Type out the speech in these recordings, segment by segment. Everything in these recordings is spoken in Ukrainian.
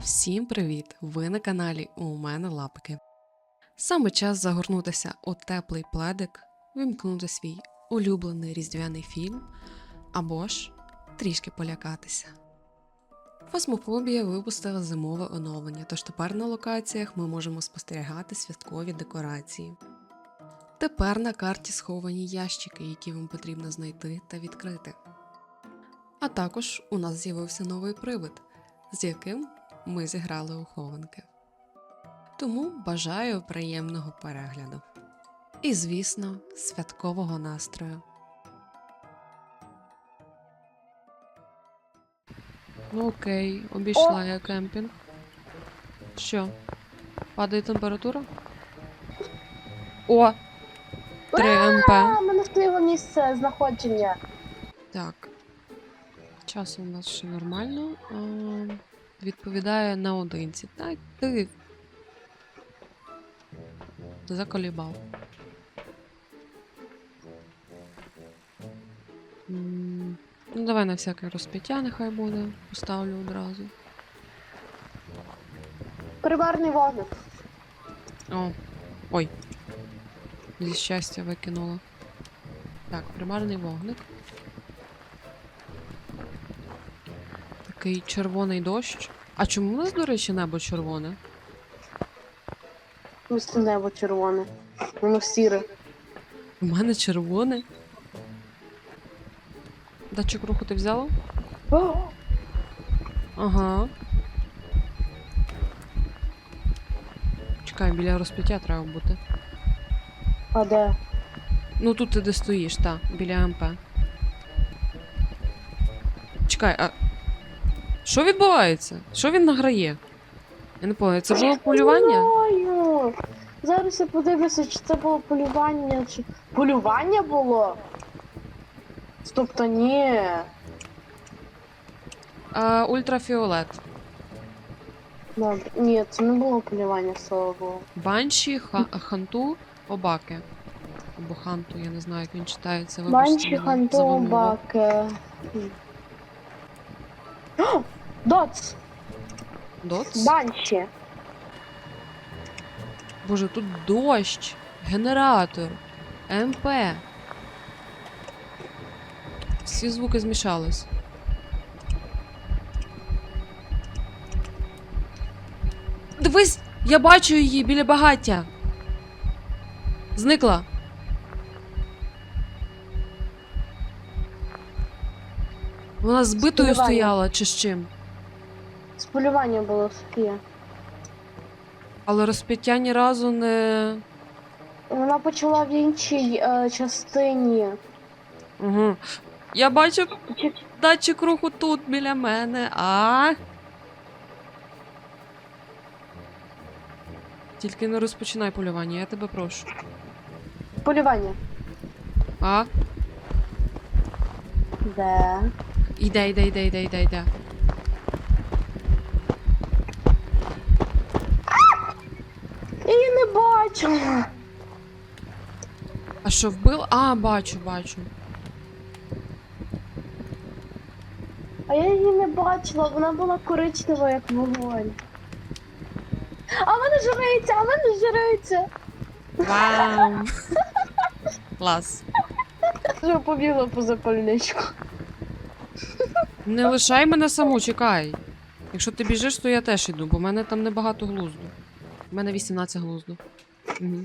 Всім привіт! Ви на каналі У мене лапки. Саме час загорнутися у теплий пледик, вимкнути свій улюблений різдвяний фільм або ж трішки полякатися. Фасмофобія випустила зимове оновлення, тож тепер на локаціях ми можемо спостерігати святкові декорації. Тепер на карті сховані ящики, які вам потрібно знайти та відкрити. А також у нас з'явився новий привид, з яким ми зіграли у хованки. Тому бажаю приємного перегляду. І, звісно, святкового настрою. Ну окей, обійшла я кемпінг. Що? Падає температура? О! 3 МП. А, мене впливо місце знаходження. Так. Час у нас ще нормально. А, відповідає наодинці. Так, ти. Заколібав. Ну, давай на всяке розпиття нехай буде. Поставлю одразу. Примарний вогник. О. Ой. Зі щастя викинула. Так, примарний вогник. Такий червоний дощ. А чому у нас, до речі, небо червоне? Місце небо червоне. Воно сіре. У мене червоне. Датчик руху ти взяла? Ага. Чекай, біля розпиття треба бути. А де? Ну тут ти де стоїш, та, біля МП. Чекай, а. Що відбувається? Що він награє? Я не пам'ятаю, це було полювання? Знаю. Зараз я подивлюся, чи це було полювання, чи. Полювання було? Тобто ні. А, ультрафіолет. Добре. Ні, це не було полювання, слава Богу. Банші, ха- ханту, обаки. Або ханту, я не знаю, як він читається. вибачте Банші, мене за вимову. Доц! Доц? Банші. Боже, тут дощ, генератор, МП. Всі звуки змішались. Дивись, я бачу її біля багаття. Зникла. Вона збитою стояла чи з чим? Полювання було Софія. Але розп'яття ні разу не. Вона почала в іншій е, частині. Угу. Я бачу Чи- датчик руху тут біля мене, а. Тільки не розпочинай полювання, я тебе прошу. Полювання. А? Де? Іде, іде, іде, іде, іде, іде. Не. А що вбив? А, бачу, бачу. А я її не бачила, вона була коричнева, як вогонь. А в мене а в мене жиреться. Вау! Клас. Вже побігла по запальничку. Не лишай мене саму, чекай. Якщо ти біжиш, то я теж іду, бо в мене там небагато глузду. У мене 18 глузду. Угу.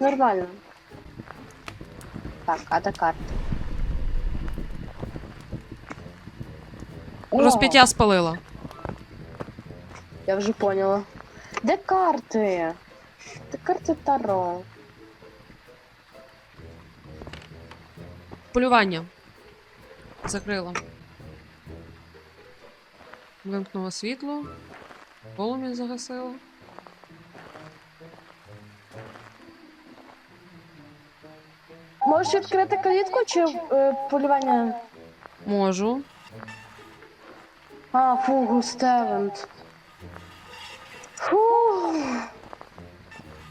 Нормально. Так, а де карта? О, Розп'яття спалила. Я вже поняла. Де карти? Де карти Таро? Полювання. Закрила. Вимкнула світло. Полум'я загасила. Можеш відкрити калітку чи е, полювання? Можу. А, фугу, Стевент. Фу.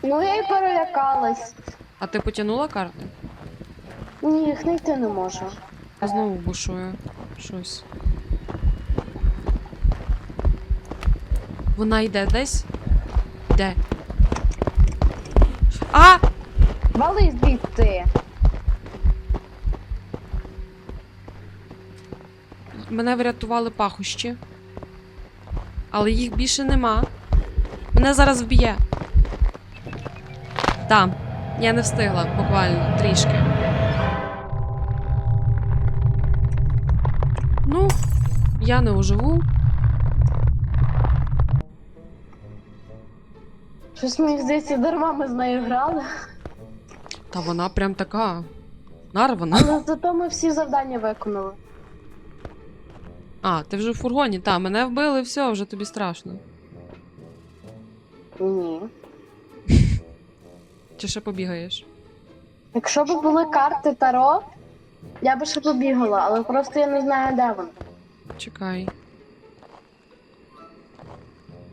Ну я й перелякалась. А ти потягнула карти? Ні, їх знайти не можу. Я знову бушує щось. Вона йде десь. Де? А! Вали звідти. Мене врятували пахощі. Але їх більше нема. Мене зараз вб'є. Там. Я не встигла, буквально, трішки. Ну, я не оживу. Щось мені здається, дарма ми з нею грали. Та вона прям така. Нарвана. Але зато ми всі завдання виконали. А, ти вже в фургоні, та, мене вбили, все, вже тобі страшно. Ні. Чи ще побігаєш? Якщо б були карти Таро, я би ще побігала, але просто я не знаю, де вони. Чекай.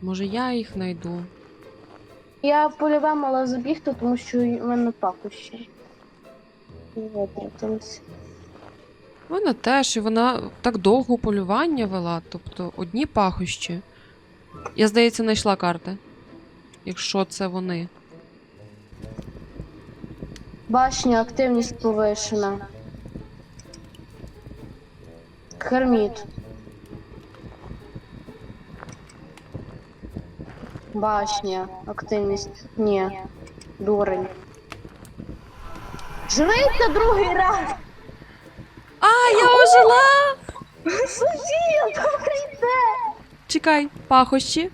Може я їх знайду. Я польове мала забігти, тому що в мене пахощі. Витратилися. Вона теж, і вона так довго полювання вела, тобто одні пахощі. Я, здається, знайшла карти. Якщо це вони. Башня, активність повишена. Керміт. Башня, активність. Ні. Дурень. Жриться другий раз! А, я ожила! Софія, добре! Чекай, пахощі.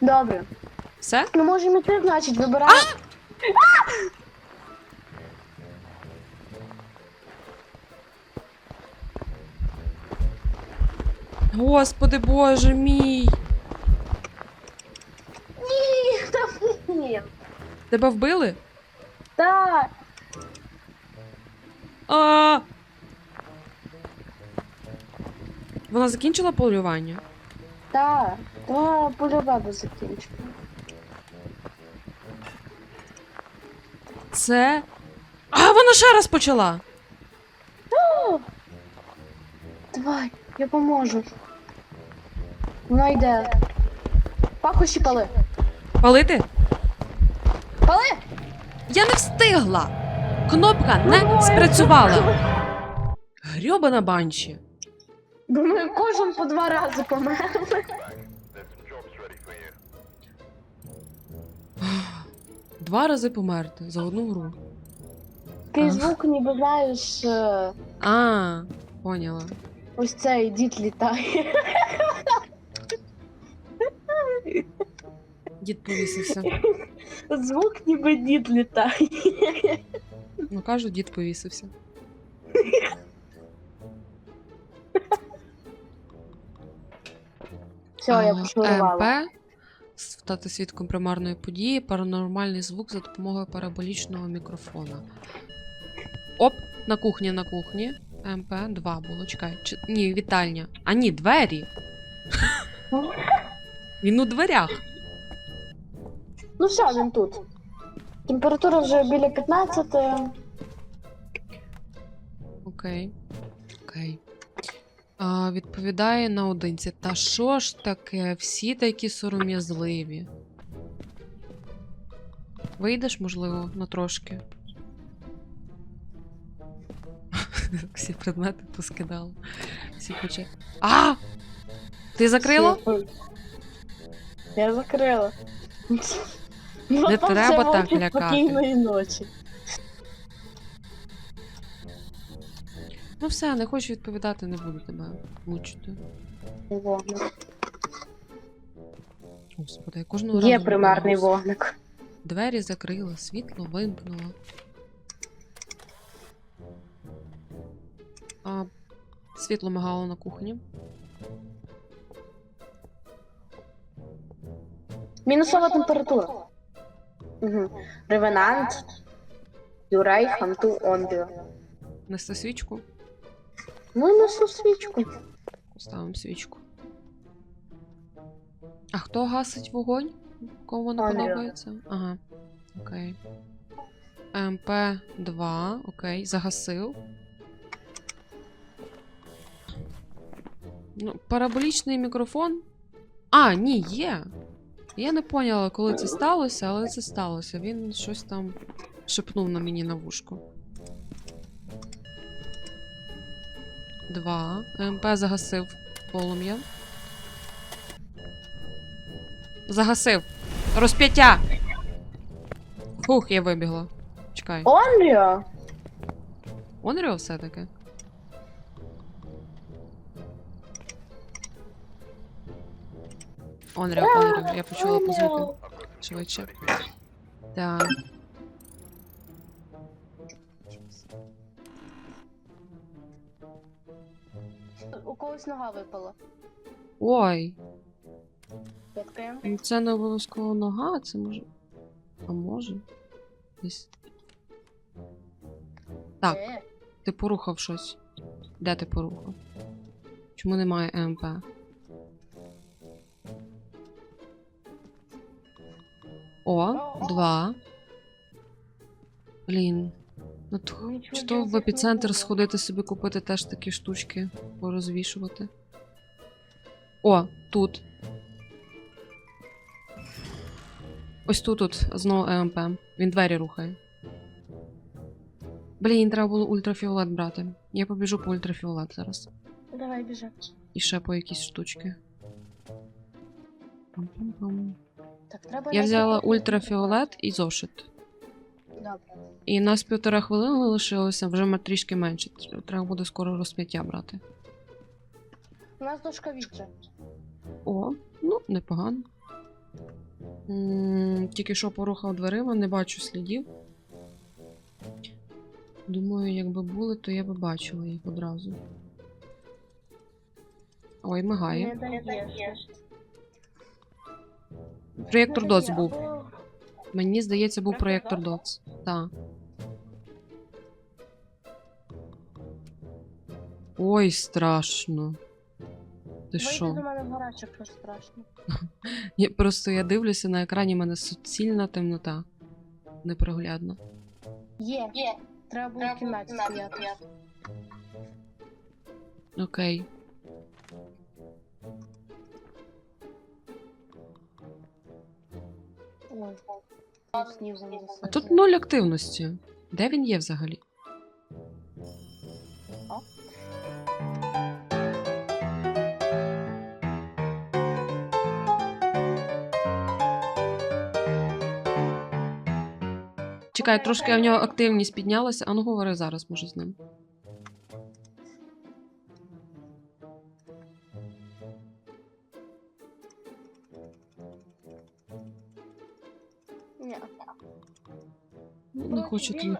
Добре. Все? Ну можемо йти, значить, вибирай. Господи боже мій! Ні, та ні. Тебе вбили? Так. А! Вона закінчила полювання? Так. Польове би закінчено. Це. А, вона ще раз почала! Давай, я поможу. Вона йде. Пахощі пали. Палити? Пали! Я не встигла! Кнопка не спрацювала. Грьобана банші. Думаю, кожен по два рази помер. Два рази померти за одну гру. Такий звук, ніби знаєш, е, А, поняла. ось цей дід літає. Дід повісився. Звук, ніби дід літає. Ну кажу, дід повісився. Все, я А, пошурувала. МП. Стати свідком примарної події, паранормальний звук за допомогою параболічного мікрофона. Оп, на кухні, на кухні. МП 2 було. Чекай. Чи... Ні, вітальня. А ні, двері. Він у дверях. Ну все, він тут. Температура вже біля 15. Окей. Окей. Відповідає наодинці. Та що ж таке? Всі такі сором'язливі. Вийдеш, можливо, на трошки. Всі предмети поскидала. Всі хоче. А! Ти закрила? Я закрила. Не треба так лякати. Спокійної ночі. Ну все, не хочу відповідати, не буду тебе мучити. Вогник. Господи, я кожного разу. Є примарний боюсь. вогник. Двері закрила, світло вимкнула. А, світло мигало на кухні. Мінусова температура. Угу. Ревенант. Юрай, ханту, ондіо. Нести свічку. Винесу свічку. Поставимо свічку. А хто гасить вогонь? Кому воно подобається? Ага. Окей. МП2, окей, загасив. Ну, параболічний мікрофон. А, ні, є. Я не поняла, коли це сталося, але це сталося. Він щось там шепнув на мені на вушку. Два. МП загасив полум'я. Загасив. Розп'яття! Фух, я вибігла. Чекай. Онріо? Онріо все-таки. Онріо, Онріо. Я почула по звуку. Швидше. Так. У когось нога випала. Ой, Відкриємо. ну це не обов'язково нога, це може. А може? Десь. Так. Е, Ти порухав щось. Де ти порухав? Чому немає МП? О, два. Блін. Ну то чи то в епіцентр сходити собі купити теж такі штучки порозвішувати. О, тут. Ось тут тут знову ЕМП. Він двері рухає. Блін, треба було ультрафіолет брати. Я побіжу по ультрафіолет зараз. Давай біжи. І ще по якісь штучки. Так, треба Я взяла ультрафіолет і зошит. І нас півтора хвилини лишилося, вже трішки менше. Треба буде скоро розп'яття брати. У нас дошка віджа. О, ну, непогано. М, Тільки що порухав дверима, не бачу слідів. Думаю, якби були, то я би бачила їх одразу. Ой, мигає. Проєктор дає, був. Мені здається, був Проєктор проєктор Так. Ой, страшно. Ти що? до мене в гараж, якщо страшно. Я просто я дивлюся на екрані, в мене суцільна темнота. Непроглядна. Є. Є. Треба було в кімнаті стояти. Окей. Ой. А тут нуль активності. Де він є взагалі? Чекай, трошки в нього активність піднялася, а ну говори зараз, може, з ним. То не він,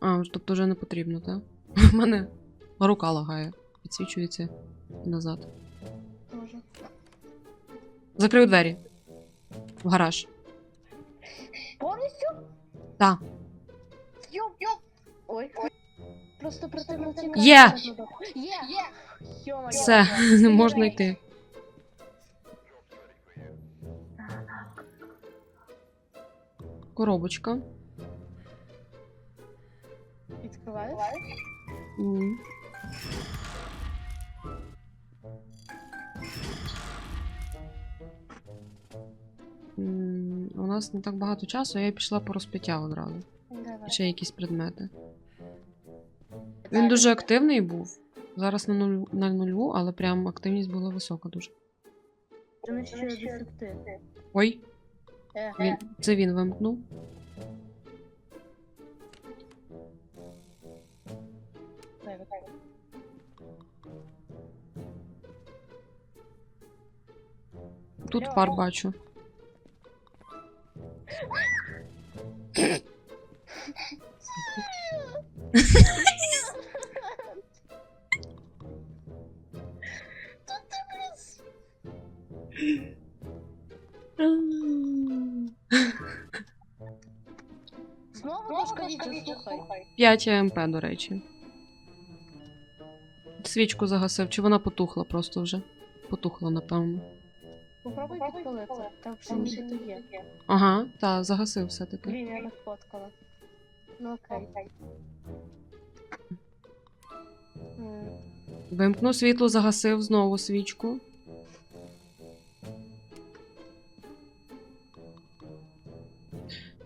а, тобто вже не потрібно, так? У мене рука лагає, підсвічується назад. Може. Закрив двері. В гараж. Повністю? Так. Йоп, йоп. Ой. Просто противно ці Є! Є! Є! Все, можна йти. Коробочка. М. М, У нас не так багато часу, я пішла по розпиття одразу. Давай. Ще якісь предмети. Він дуже активний був. Зараз на нуль на нулю, але прям активність була висока дуже. Ой, він, це він вимкнув. Тут пар бачу. Знову віджа, слухай. 5 АМП, до речі. Свічку загасив, чи вона потухла просто вже? Потухла, напевно попробуй підпалити. Там пшеніше то є. Ага, так загасив все-таки. Блін, я не фоткала. Ну окей. Вимкну світло, загасив знову свічку.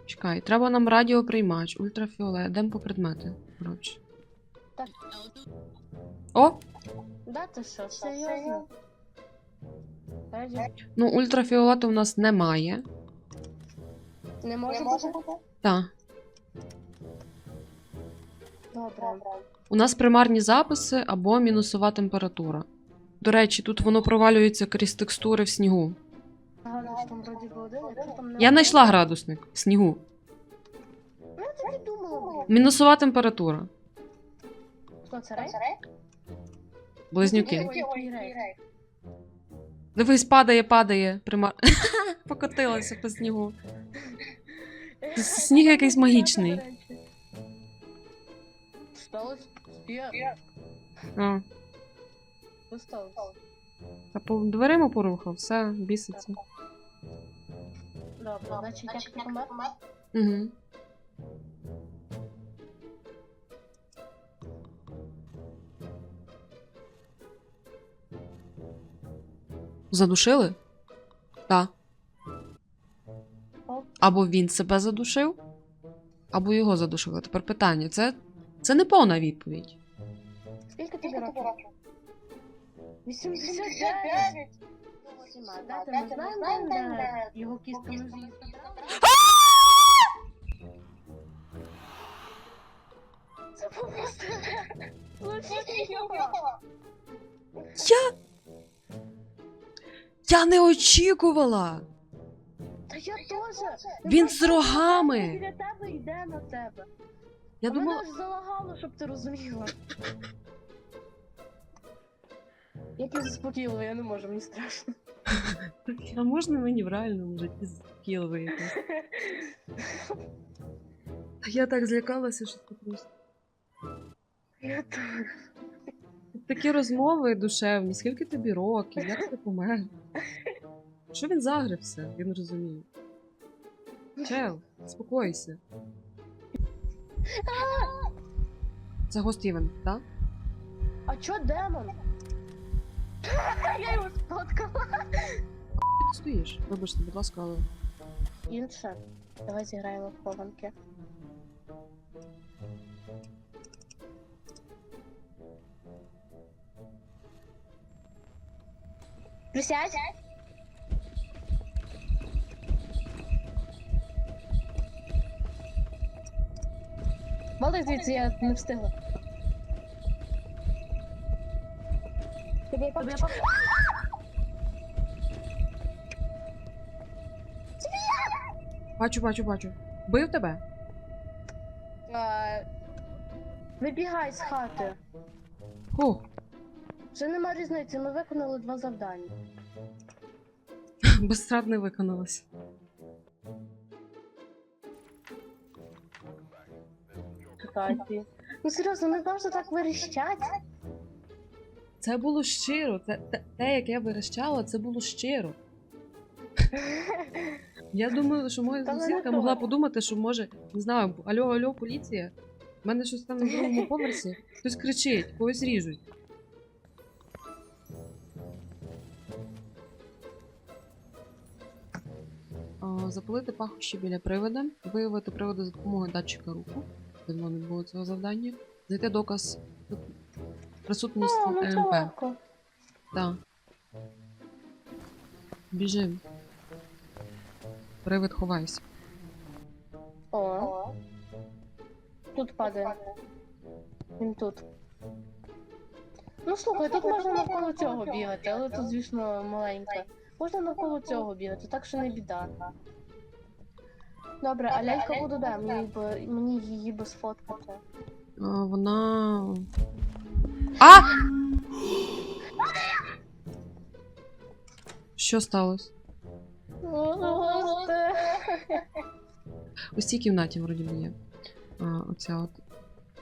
Чекай, треба нам радіоприймач, ультрафіолет. Йдемо по предмети. Так. О! Да ти що, серйозно? Ну, ультрафіолету в нас немає. Не може бути? Так. Добре. У нас примарні записи або мінусова температура. До речі, тут воно провалюється крізь текстури в снігу. Я знайшла градусник в снігу. Ну. Мінусова температура. Хто це? Близнюки. Дивись, падає, падає. Примар... Покотилася по снігу. Сніг якийсь магічний. Сталося? Я. А, Що сталося? та по дверима порухав, все, біситься. Добре, значить, як ти помер? Угу. Задушили? Так. Або він себе задушив, або його задушили. Тепер питання: це, це не повна відповідь. Скільки тобі років? 89! Сіма, дати ми знаємо, де його кістками з'їсти. Це просто... Я. Я не очікувала! Та я теж! Він з рогами! Біля тебе йде на тебе. Я а думала. мене аж залагало, щоб ти розуміла. Я тебе заспокоїла, я не можу, мені страшно. А можна мені в реальному житті скіл виїхати? Я так злякалася, що це просто. Я теж. Такі розмови душевні, скільки тобі років, як ти помер? Що він загрився? Я не розумію. Чел, спокойся. Це гост Івен, так? А чо демон? Я його сфоткала. Ти стоїш? Вибачте, будь ласка, але. Інше. Давай зіграємо в хованки. Присядь. Вали звідси, я не встигла. Тобі я побачу. Бачу, бачу, бачу. Бив тебе? Вибігай з хати. Фух. Вже нема різниці, ми виконали два завдання. Безстрад не виконалось. Ну серйозно, не завжди так верещать. Це було щиро. Це, те, те, як я верещала, це було щиро. Я думаю, що моя Та сусідка могла подумати, що може, не знаю, алло, алло, поліція. У мене щось там на другому поверсі. Хтось кричить, когось ріжуть. Запалити пахощі біля привода, виявити приводи за допомогою датчика руху. Давно не було цього завдання. Знайти доказ присутності ЕМП. Так. Біжим. Привид ховайся. О. Тут падає. Він тут. Ну слухай, тут можна навколо цього бігати, але тут, звісно, маленька. Можна навколо цього бігати, так що не біда. Добре, а лялька буде де? Мені, б, мені її би сфоткати. А, вона. А! Що сталося? Ось цій кімнаті вроді би є. А, оця от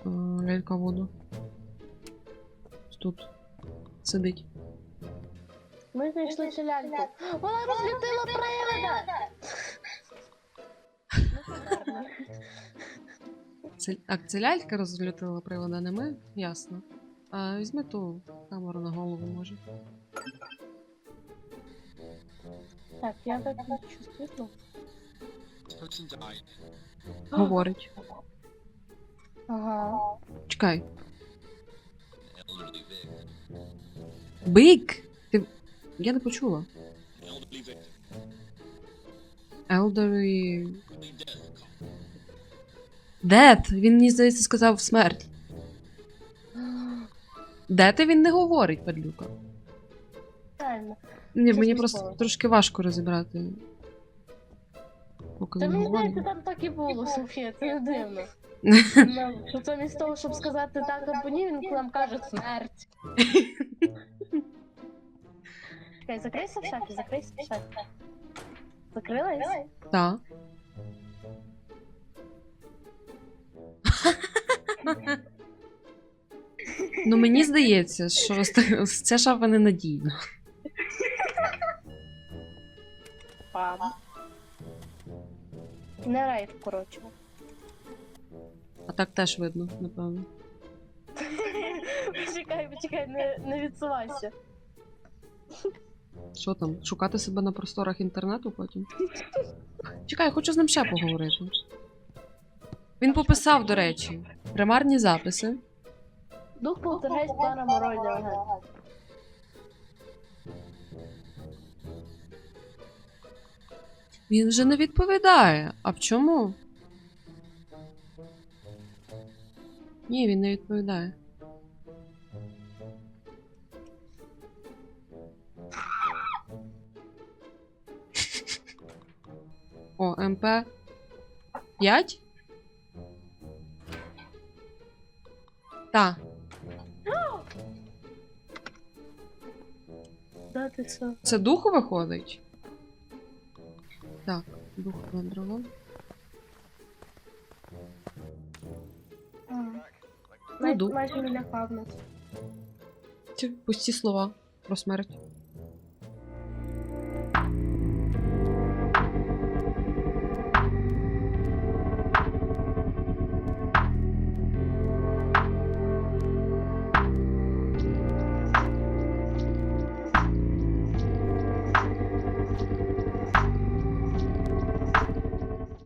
а, лялька воду. Тут сидить. Ми знайшли цю ляльку. Вона розлютила привида! Це, а, це лялька розлютила привода, не ми? Ясно. А, візьми ту камеру на голову, може. Так, я виключу світло. This говорить. Ага. Чекай. Бик? Ти. Я не почула. Elderly... Дед! Він мені здається сказав смерть. Де ти він не говорить, падлюка. Реально. Ні, мені просто трошки важко розібрати. Поки Та він мені здається, там так і було, Софія, це не дивно. Ну, Що замість того, щоб сказати так або ні, він нам каже смерть. Чекай, закрийся в шафі, закрийся в шафі. Закрилась? Так. Ну, мені здається, що ця шафа ненадійна. Пам. Не рейд, коротше. А так теж видно, напевно. Почекай, почекай, не, не відсувайся. Що там? Шукати себе на просторах інтернету потім? Чекай, я хочу з ним ще поговорити. Він пописав, до речі, примарні записи. Дух полтергейст пана Морольного. Він вже не відповідає. А в чому? Ні, він не відповідає. О, МП 5? Так. Це? Це дух виходить? Так, дух. Май- дух. Майже не лякав нас. Пусті слова про смерть.